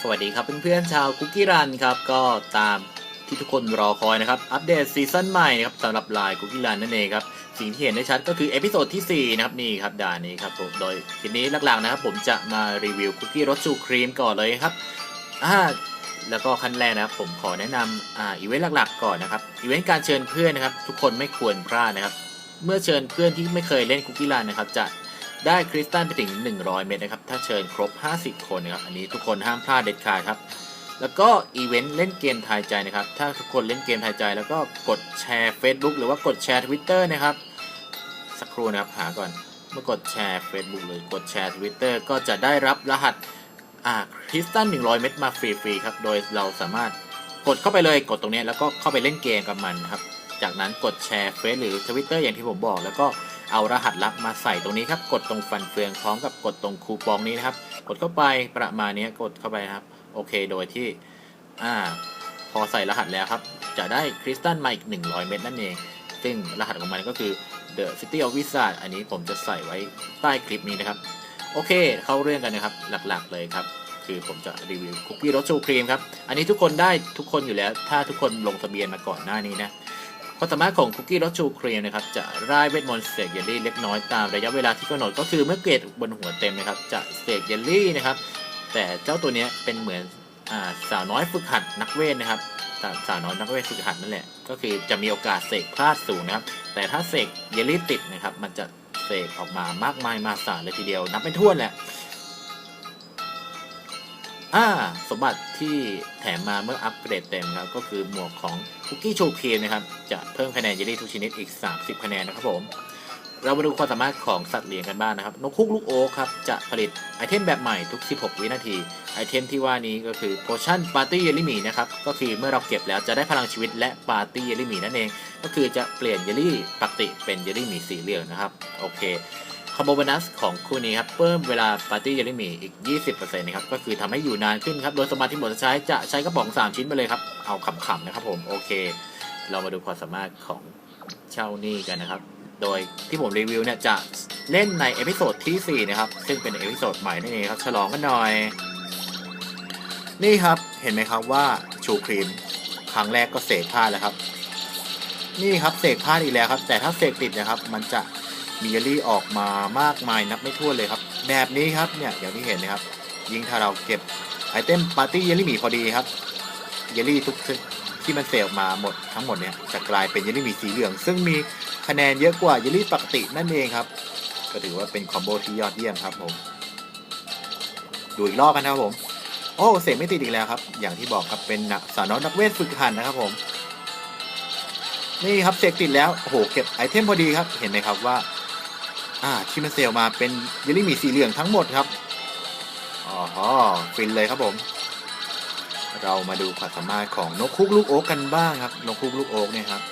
สวัสดีครับเพื่อนๆชาวคุกกี้รันครับก็ตามที่ทุกคนรอคอยนะครับ อัปเดตซีซั่นใหม่นะครับสำหรับลายคุกกี้รันนั่นเองครับ สิ่งที่เห็นได้ชัดก็คือเอพิโซดที่ 4 นะครับนี่ครับด่านนี้ครับผมโดยทีนี้หลักๆนะครับ ผมจะมารีวิวคุกกี้รสชูครีมก่อนเลยครับอ่าแล้วก็ขั้นแรกนะครับ ผมขอแนะนำอ่าอีเวนต์หลักๆ ก่อนนะครับอีเวนต์การเชิญเพื่อนนะครับ ทุกคนไม่ควรพลาดนะครับ เมื่อเชิญเพื่อนที่ไม่เคยเล่นคุกกี้รันนะครับ จะ ได้คริสตัลไปถึง 100 เม็ดนะครับ ถ้าเชิญครบ 50 คนนะครับ อันนี้ทุกคนห้ามพลาดเด็ดขาดครับ แล้วก็อีเวนต์เล่นเกมทายใจนะครับ ถ้าทุกคนเล่นเกมทายใจ แล้วก็กดแชร์ Facebook หรือว่ากดแชร์ Twitter นะครับ สักครู่นะครับหาก่อน เมื่อกดแชร์ Facebook หรือกดแชร์ Twitter ก็จะได้รับรหัสอ่าคริสตัล100 เม็ดมาฟรีๆครับ โดยเราสามารถกดเข้าไปเลย กดตรงนี้แล้วก็เข้าไปเล่นเกมกับมันนะครับ จากนั้นกดแชร์เฟซหรือ Twitter อย่างที่ผมบอกแล้วก็ เอารหัสลับมาใส่ตรงนี้ครับ กดตรงฟันเฟืองพร้อมกับกดตรงคูปองนี้นะครับ กดเข้าไปประมาณนี้กดเข้าไปครับ โอเค โดยที่อ่าพอใส่รหัสแล้วครับ จะได้คริสตัลมาอีก 100 เม็ดนั่นเอง ซึ่งรหัสของมันก็คือ The City of Wizard อันนี้ผมจะใส่ไว้ใต้คลิปนี้นะครับ โอเค เข้าเรื่องกันนะครับ หลักๆเลยครับ คือผมจะรีวิวคุกกี้รสชูครีมครับ อันนี้ทุกคนได้ทุกคนอยู่แล้ว ถ้าทุกคนลงทะเบียนมาก่อนหน้านี้นะ ความสามารถของคุกกี้รสชูครีมนะครับจะร่ายเวทมนต์เสกเยลลี่เล็กน้อยตามระยะเวลาที่กำหนดก็คือเมื่อเกรดบนหัวเต็มนะครับ จะเสกเยลลี่นะครับ แต่เจ้าตัวนี้เป็นเหมือนอสาวน้อยฝึกหัดนักเวทนะครับสาวสาวน้อยนักเวทฝึกหัดนั่นแหละ ก็คือจะมีโอกาสเสกพลาดสูงนะครับ แต่ถ้าเสกเยลลี่ติดนะครับ มันจะเสกออกมามากมายมาศาลเลยทีเดียว นับไม่ถ้วนแหละ อ่าสมบัติที่แถมมาเมื่ออัปเกรดเต็มครับก็คือหมวกของคุกกี้โชว์ครีมนะครับ จะเพิ่มคะแนนเยลลี่ทุกชนิดอีก 30 คะแนนนะครับผม เรามาดูความสามารถของสัตว์เลี้ยงกันบ้างนะครับ นกคุกลูกโอ๊คครับ จะผลิตไอเทมแบบใหม่ทุก 16 วินาที ไอเทมที่ว่านี้ก็คือโพชั่นปาร์ตี้เยลลี่มีนะครับ ก็คือเมื่อเราเก็บแล้วจะได้พลังชีวิตและปาร์ตี้เยลลี่มีนั่นเอง ก็คือจะเปลี่ยนเยลลี่ปกติเป็นเยลลี่มีสีเหลืองนะครับ โอเค อมโบโบนัสของคู่นี้ครับเพิ่มเวลาปาร์ตี้เยลลี่มีอีก 20%นะครับก็คือทำให้อยู่นานขึ้นครับ โดยสมาธิหมดใช้จะใช้กระป๋อง 3 ชิ้นไปเลยครับ เอาขำๆนะครับผม โอเค เรามาดูความสามารถของเช่านี่กันนะครับ โดยที่ผมรีวิวเนี่ยจะเล่นในเอพิโซดที่ 4 นะครับ ซึ่งเป็นเอพิโซดใหม่นั่นเองครับฉลองกันหน่อย นี่ครับเห็นไหมครับว่าชูครีมครั้งแรกก็เสกพลาดแล้วครับ นี่ครับเสกพลาดอีกแล้วครับ แต่ถ้าเสกติดนะครับ มันจะ มีเยลลี่ออกมามากมายนับไม่ถ้วนเลยครับ แบบนี้ครับเนี่ยอย่างที่เห็นนะครับ ยิ่งถ้าเราเก็บไอเทมปาร์ตี้เยลลี่หมีพอดีครับเยลลี่ทุกที่มันเสกออกมาหมดทั้งหมดเนี่ยจะกลายเป็นเยลลี่หมีสีเหลือง ซึ่งมีคะแนนเยอะกว่าเยลลี่ปกตินั่นเองครับ ก็ถือว่าเป็นคอมโบที่ยอดเยี่ยมครับผมดูอีกรอบกันนะครับผมโอ้เสกไม่ติดอีกแล้วครับ อย่างที่บอกครับเป็นนักสาวน้อยนักเวทฝึกหัดนะครับผมนี่ครับเสกติดแล้วโอ้โหเก็บไอเทมพอดีครับ เห็นไหมครับว่า อ่าที่มันเซลมาเป็นเยลลี่หมีสีเหลืองทั้งหมดครับอ๋อฮะฟินเลยครับผม เรามาดูความสามารถของนกคุกลูกโอ๊กกันบ้างครับ นกคุกลูกโอ๊กเนี่ยครับ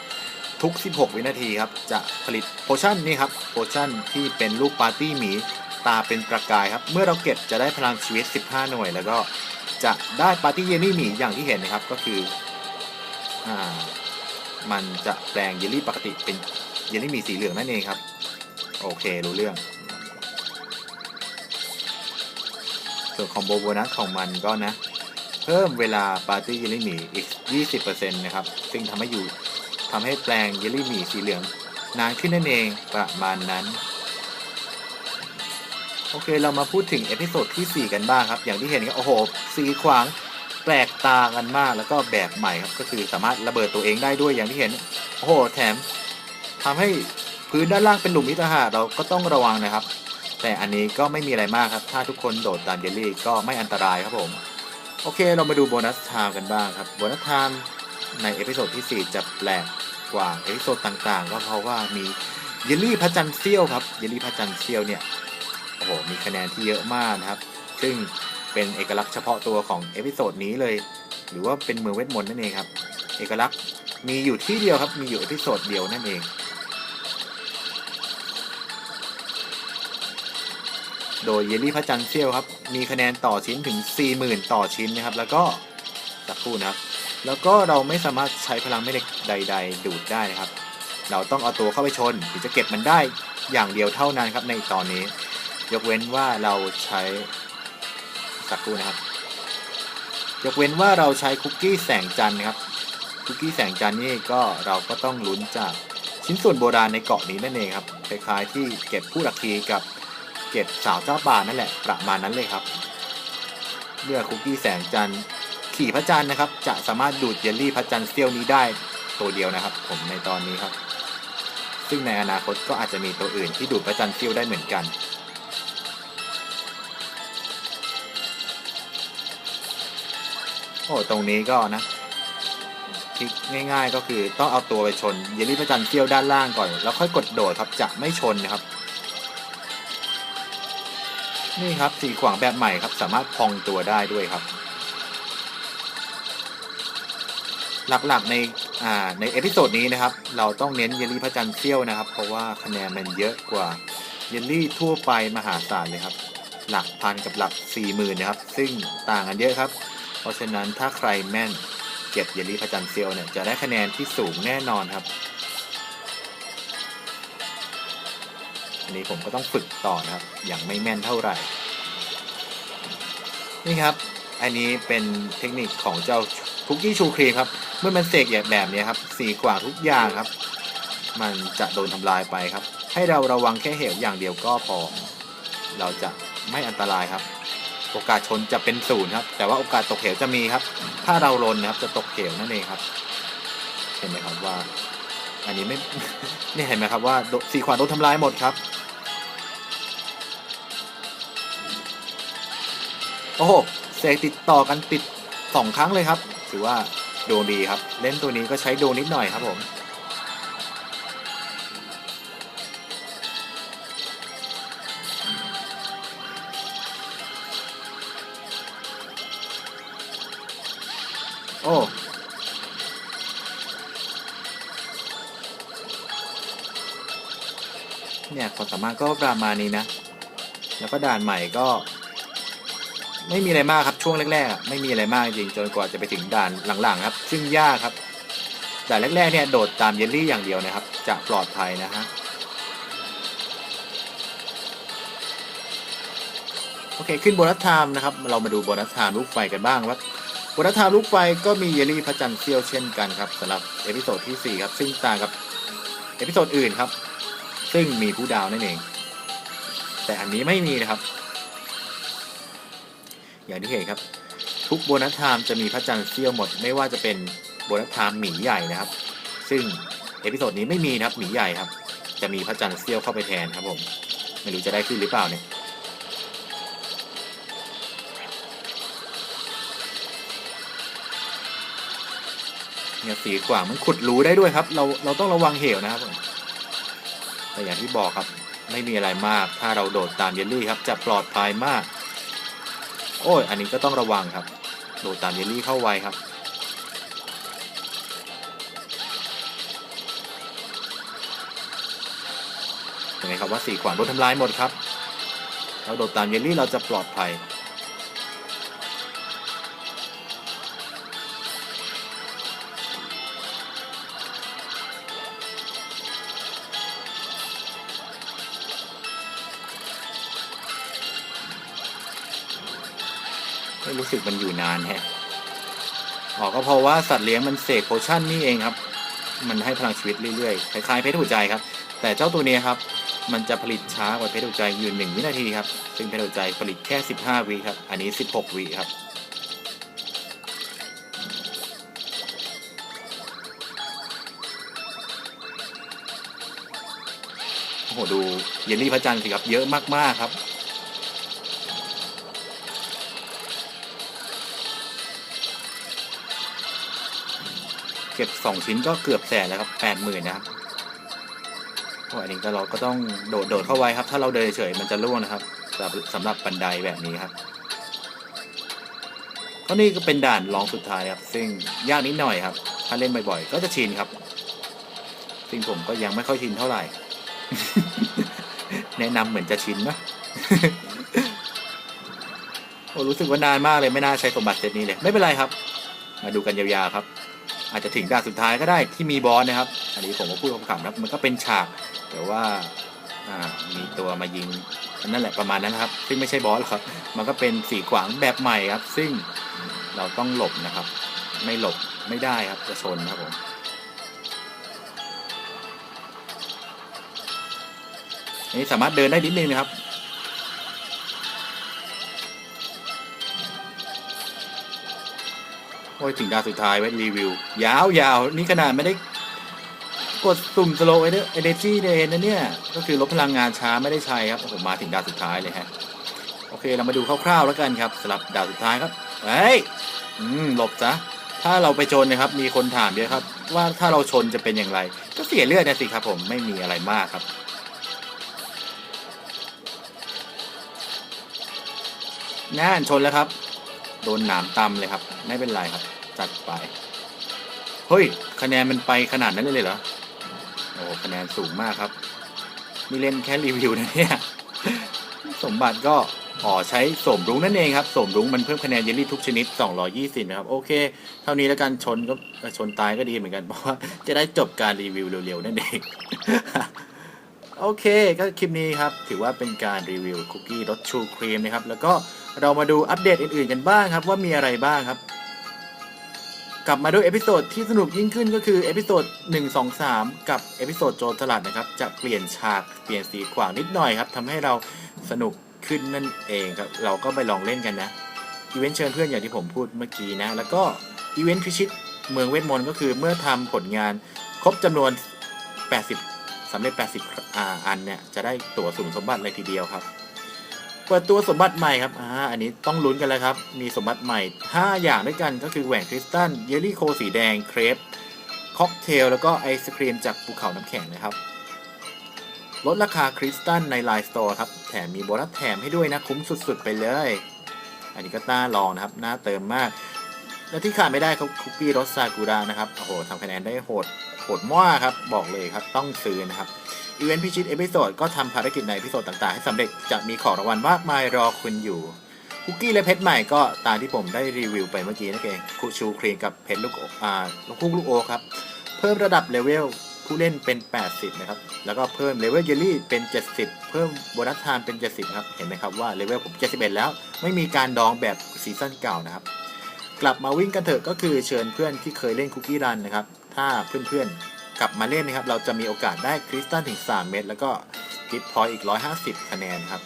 ทุก 16 วินาทีครับ จะผลิตโพชั่นนี่ครับโพชั่นที่เป็นลูกปาร์ตี้หมีตาเป็นประกายครับ เมื่อเราเก็บจะได้พลังชีวิต 15 หน่วย แล้วก็จะได้ปาร์ตี้เยลลี่หมีอย่างที่เห็นนะครับก็คืออ่ามันจะแปลงเยลลี่ปกติเป็นเยลลี่หมีสีเหลืองนั่นเองครับ โอเค รู้เรื่อง ส่วนคอมโบโบนัสของมันก็นะ เพิ่มเวลาปาร์ตี้เยลลี่หมีอีก 20%นะครับ ซึ่งทำให้อยู่ทำให้แปลงเยลลี่หมีสีเหลืองนานขึ้นนั่นเองประมาณนั้น โอเคเรามาพูดถึงเอพิโซดที่ 4 กันบ้างครับ อย่างที่เห็นครับโอ้โห สีขวางแปลกตากันมากแล้วก็แบบใหม่ครับ ก็คือสามารถระเบิดตัวเองได้ด้วยอย่างที่เห็น โอ้โห แถมทำให้ พื้นด้านล่างเป็นหลุมมิตรหาเราก็ต้องระวังนะครับ แต่อันนี้ก็ไม่มีอะไรมากครับ ถ้าทุกคนโดดตามเยลลี่ก็ไม่อันตรายครับผม โอเคเรามาดูโบนัสไทม์กันบ้างครับโบนัสไทม์ในเอพิโซดที่ 4 จะแปลกกว่าเอพิโซดต่างๆ ก็เพราะว่ามีเยลลี่พระจันทร์เซี่ยวครับเยลลี่พระจันทร์เซี่ยวเนี่ยโอ้โหมีคะแนนที่เยอะมากนะครับ ซึ่งเป็นเอกลักษณ์เฉพาะตัวของเอพิโซดนี้เลย หรือว่าเป็นเมืองเวทมนต์นั่นเองครับ เอกลักษณ์มีอยู่ที่เดียวครับ มีอยู่เอพิโซดเดียวนั่นเอง โดยเยลลี่พระจันทร์เซี่ยวครับ มีคะแนนต่อชิ้นถึง 40,000 ต่อชิ้นนะครับ แล้วก็สักครู่นะครับ แล้วก็เราไม่สามารถใช้พลังแม่เหล็กใด ๆ ดูดได้นะครับ เราต้องเอาตัวเข้าไปชนถึงจะเก็บมันได้อย่างเดียวเท่านั้นครับในตอนนี้ ยกเว้นว่าเราใช้สักครู่นะครับ ยกเว้นว่าเราใช้คุกกี้แสงจันทร์นะครับคุกกี้แสงจันทร์นี่ก็เราก็ต้องลุ้นจากชิ้นส่วนโบราณในเกาะนี้นั่นเองครับคล้ายๆที่เก็บผู้หลักทีกับ เก็บสาวเจ้าป่านั่นแหละประมาณนั้นเลยครับเมื่อคุกกี้แสงจันทร์ขี่พระจันทร์นะครับ จะสามารถดูดเยลลี่พระจันทร์เซี่ยวนี้ได้ตัวเดียวนะครับ ผมในตอนนี้ครับ ซึ่งในอนาคตก็อาจจะมีตัวอื่นที่ดูดพระจันทร์เซี่ยวได้เหมือนกัน โอ้ตรงนี้ก็นะทริกง่าย ๆ ก็คือต้องเอาตัวไปชนเยลลี่พระจันทร์เซี่ยวด้านล่างก่อน แล้วค่อยกดโดดครับจะไม่ชนนะครับ นี่ครับสีขวางแบบใหม่ครับสามารถพองตัวได้ด้วยครับ หลักๆในอ่าในเอพิโซดนี้นะครับ เราต้องเน้นเยลลี่พระจันทร์เซี่ยวนะครับ เพราะว่าคะแนนมันเยอะกว่าเยลลี่ทั่วไปมหาศาลเลยครับ หลักพันกับหลักสี่หมื่นนะครับ ซึ่งต่างกันเยอะครับ เพราะฉะนั้นถ้าใครแม่นเก็บเยลลี่พระจันทร์เซี่ยวเนี่ยจะได้คะแนนที่สูงแน่นอนครับ อันนี้ผมก็ต้องฝึกต่อนะครับ อย่างไม่แม่นเท่าไหร่ นี่ครับ อันนี้เป็นเทคนิคของเจ้าคุกกี้ชูครีมครับ เมื่อมันเสกแบบนี้ครับ สีกว่าทุกอย่างครับ มันจะโดนทำลายไปครับ ให้เราระวังแค่เหวอย่างเดียวก็พอ เราจะไม่อันตรายครับ โอกาสชนจะเป็นศูนย์ครับ แต่ว่าโอกาสตกเหวจะมีครับ ถ้าเราลนนะครับจะตกเหวนั่นเองครับ เห็นไหมครับว่า อันนี้ไม่ นี่เห็นไหมครับว่าสีขวาโดนทำลายหมดครับ โอ้โหเสกติดต่อกันติดสองครั้งเลยครับ ถือว่าดวงดีครับ เล่นตัวนี้ก็ใช้ดวงนิดหน่อยครับผมโอ้เนี่ยความสามารถก็ประมาณนี้นะ แล้วก็ด่านใหม่ก็ ไม่มีอะไรมากครับช่วงแรกๆ ไม่มีอะไรมากจริงจนกว่าจะไปถึงด่านหลังๆครับ ซึ่งยากครับด่านแรกๆเนี่ยโดดตามเยลลี่อย่างเดียวนะครับ จะปลอดภัยนะฮะโอเคขึ้นโบนัสไทม์นะครับ เรามาดูโบนัสไทม์ลูกไฟกันบ้างว่าโบนัสไทม์ลูกไฟก็มีเยลลี่พระจันทร์เซี่ยวเช่นกันครับสำหรับเอพิโซดที่4ครับซึ่งต่างกับเอพิโซดอื่นครับ ซึ่งมีผู้ดาวนั่นเอง แต่อันนี้ไม่มีนะครับ อย่างที่เห็นครับ ทุกโบนัสไทม์จะมีพระจันทร์เสี้ยวหมด ไม่ว่าจะเป็นโบนัสไทม์หมีใหญ่นะครับ ซึ่งเอพิโซดนี้ไม่มีนะครับหมีใหญ่ครับ จะมีพระจันทร์เสี้ยวเข้าไปแทนครับผม ไม่รู้จะได้ขึ้นหรือเปล่าเนี่ยเนี่ยสีขวางมันขุดรูได้ด้วยครับ เราเราต้องระวังเหวนะครับผมแต่อย่างที่บอกครับ ไม่มีอะไรมาก ถ้าเราโดดตามเยลลี่ครับ จะปลอดภัยมาก โอ้ย อันนี้ก็ต้องระวังครับ โดดตามเยลลี่เข้าไวครับ เห็นไหมครับว่าสี่ขวานโดนทำลายหมดครับ เราโดดตามเยลลี่เราจะปลอดภัย ไม่รู้สึกมันอยู่นานแฮะอ๋อก็เพราะว่าสัตว์เลี้ยงมันเสกโพชั่นนี่เองครับ มันให้พลังชีวิตเรื่อยๆ คล้ายๆเพชรหัวใจครับ แต่เจ้าตัวนี้ครับ มันจะผลิตช้ากว่าเพชรหัวใจอยู่หนึ่งวินาทีครับ ซึ่งเพชรหัวใจผลิตแค่ 15วิครับ อันนี้ 16วิครับโอ้โหดูเยลลี่พระจันทร์สิครับ เยอะมากๆครับ เก็บสองชิ้นก็เกือบแสนแล้วครับแปดหมื่นนะครับโอ้อันนี้ก็เราก็ต้องโดดโดดเข้าไว้ครับ ถ้าเราเดินเฉยมันจะร่วงนะครับสำหรับสำหรับบันไดแบบนี้ครับก็นี่ก็เป็นด่านรองสุดท้ายครับ ซึ่งยากนิดหน่อยครับ ถ้าเล่นบ่อยๆก็จะชินครับ ซึ่งผมก็ยังไม่ค่อยชินเท่าไหร่ แนะนำเหมือนจะชินนะโอ้รู้สึกว่านานมากเลยไม่น่าใช้สมบัติเซตนี้เลย ไม่เป็นไรครับ มาดูกันยาวๆครับ อาจจะถึงด่านสุดท้ายก็ได้ที่มีบอสนะครับ อันนี้ผมก็พูดขำๆครับมันก็เป็นฉากแต่ว่ามีตัวมายิงนั่นแหละประมาณนั้นครับ ซึ่งไม่ใช่บอสครับ มันก็เป็นสีขวางแบบใหม่ครับ ซึ่งเราต้องหลบนะครับ ไม่หลบไม่ได้ครับจะชนครับผมนนี้สามารถเดินได้นิดนึงนะครับ โอ้ยถึงดาวสุดท้ายไว้รีวิว ยาวยาวนี่ขนาดไม่ได้ กดสุ่มสโลว์เอเนจีเดนนะเนี่ย ก็คือลดพลังงานช้าไม่ได้ใช้ครับผมมาถึงดาวสุดท้ายเลยฮะ โอเคเรามาดูคร่าวๆแล้วกันครับสำหรับดาวสุดท้ายครับเฮ้ยอืมหลบซะถ้าเราไปชนนะครับ มีคนถามเยอะครับ ว่าถ้าเราชนจะเป็นอย่างไร ก็เสียเลือดนะสิครับผมไม่มีอะไรมากครับน่านชนแล้วครับ โดนหนามตำเลยครับ ไม่เป็นไรครับ จัดไป เฮ้ย คะแนนมันไปขนาดนั้นเลยเหรอ โอ้คะแนนสูงมากครับ นี่เล่นแค่รีวิวนะเนี่ย สมบัติก็อ๋อใช้สมรุ้งนั่นเองครับสมรุ้งมันเพิ่มคะแนนเยลลี่ทุกชนิด 220 นะครับ โอเค เท่านี้แล้วกันชนก็ชนตายก็ดีเหมือนกัน เพราะว่าจะได้จบการรีวิวเร็วๆ นั่นเอง โอเค ก็คลิปนี้ครับ ถือว่าเป็นการรีวิวคุกกี้รสชูครีมนะครับ แล้วก็ เรามาดูอัปเดตอื่นๆกันบ้างครับ ว่ามีอะไรบ้างครับ กลับมาด้วยเอพิโซดที่สนุกยิ่งขึ้นก็คือเอพิโซด1 2 3 กับเอพิโซดโจรสลัดนะครับ จะเปลี่ยนฉากเปลี่ยนสีขวางนิดหน่อยครับทำให้เราสนุกขึ้นนั่นเองครับ เราก็ไปลองเล่นกันนะอีเวนต์เชิญเพื่อนอย่างที่ผมพูดเมื่อกี้นะ แล้วก็อีเวนต์พิชิตเมืองเวทมนต์ก็คือเมื่อทำผลงานครบจำนวน 80สำเร็จ 80อ,อันเนี่ย จะได้ตั๋วสุ่มสมบัติเลยทีเดียวครับ เปิดตัวสมบัติใหม่ครับ อ่า อันนี้ต้องลุ้นกันแล้วครับ มีสมบัติใหม่ 5 อย่างด้วยกันก็คือแหวนคริสตัล เยลลี่โคสีแดง เครป ค็อกเทล แล้วก็ไอศครีมจากภูเขาน้ำแข็งนะครับ ลดราคาคริสตัลในไลน์สโตร์ครับ แถมมีโบนัสแถมให้ด้วยนะ คุ้มสุดๆ ไปเลย อันนี้ก็น่าลองนะครับ น่าเติมมาก และที่ขาดไม่ได้ครับคุกกี้รสซากุระนะครับ โอ้โหทำคะแนนได้โหด โหดมากครับ บอกเลยครับ ต้องซื้อนะครับ อีเวนต์พิชิตเอพิโซดก็ทำภารกิจในเอพิโซดต่างๆ ให้สำเร็จจะมีของรางวัลมากมายรอคุณอยู่คุกกี้และเพชรใหม่ก็ตามที่ผมได้รีวิวไปเมื่อกี้นั่นเองคูชูครีมกับเพชรลูกโออ่าลูกคุกลูกโอครับ เพิ่มระดับเลเวลผู้เล่นเป็น 80 นะครับ แล้วก็เพิ่มเลเวลเยลลี่เป็น 70 เพิ่มโบนัสทม์เป็น 70 ครับ เห็นไหมครับว่าเลเวลผม 71 แล้ว ไม่มีการดองแบบซีซั่นเก่านะครับ กลับมาวิ่งกันเถอะก็คือเชิญเพื่อนที่เคยเล่นคุกกี้รันนะครับ ถ้าเพื่อนๆ กลับมาเล่นนะครับ เราจะมีโอกาสได้คริสตัลถึง 3 เม็ดแล้วก็กิฟต์พอยอีก 150 คะแนนครับ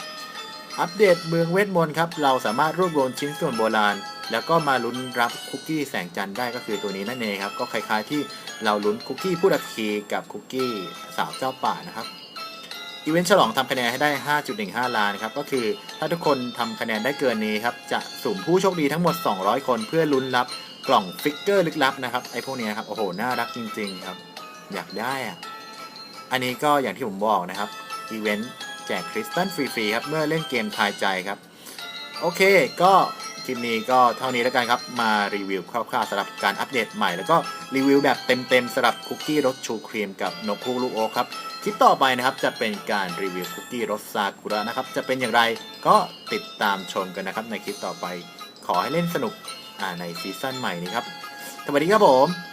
อัปเดตเมืองเวทมนต์ครับ เราสามารถรวบรวมชิ้นส่วนโบราณ แล้วก็มาลุ้นรับคุกกี้แสงจันทร์ได้ก็คือตัวนี้นั่นเองครับ ก็คล้ายๆที่เราลุ้นคุกกี้ผู้ดักคีกับคุกกี้สาวเจ้าป่านะครับอีเวนต์ฉลองทำคะแนนให้ได้ 5.15 ล้านครับ ก็คือถ้าทุกคนทำคะแนนได้เกินนี้ครับ จะสุ่มผู้โชคดีทั้งหมด 200 คนเพื่อลุ้นรับกล่องฟิกเกอร์ลึกลับนะครับ ไอ้พวกนี้ครับ โอ้โห น่ารักจริง ๆ ครับ อยากได้อะอันนี้ก็อย่างที่ผมบอกนะครับ อีเวนต์แจกคริสตัลฟรีๆครับ เมื่อเล่นเกมทายใจครับ โอเค ก็คลิปนี้ก็เท่านี้แล้วกันครับ มารีวิวคร่าวๆสำหรับการอัปเดตใหม่ แล้วก็รีวิวแบบเต็มๆสำหรับคุกกี้รสชูครีมกับนกคูกลูกโอ๊คครับ คลิปต่อไปนะครับจะเป็นการรีวิวคุกกี้รสซากุระนะครับ จะเป็นอย่างไรก็ติดตามชมกันนะครับในคลิปต่อไป ขอให้เล่นสนุกในซีซั่นใหม่นี้ครับ สวัสดีครับผม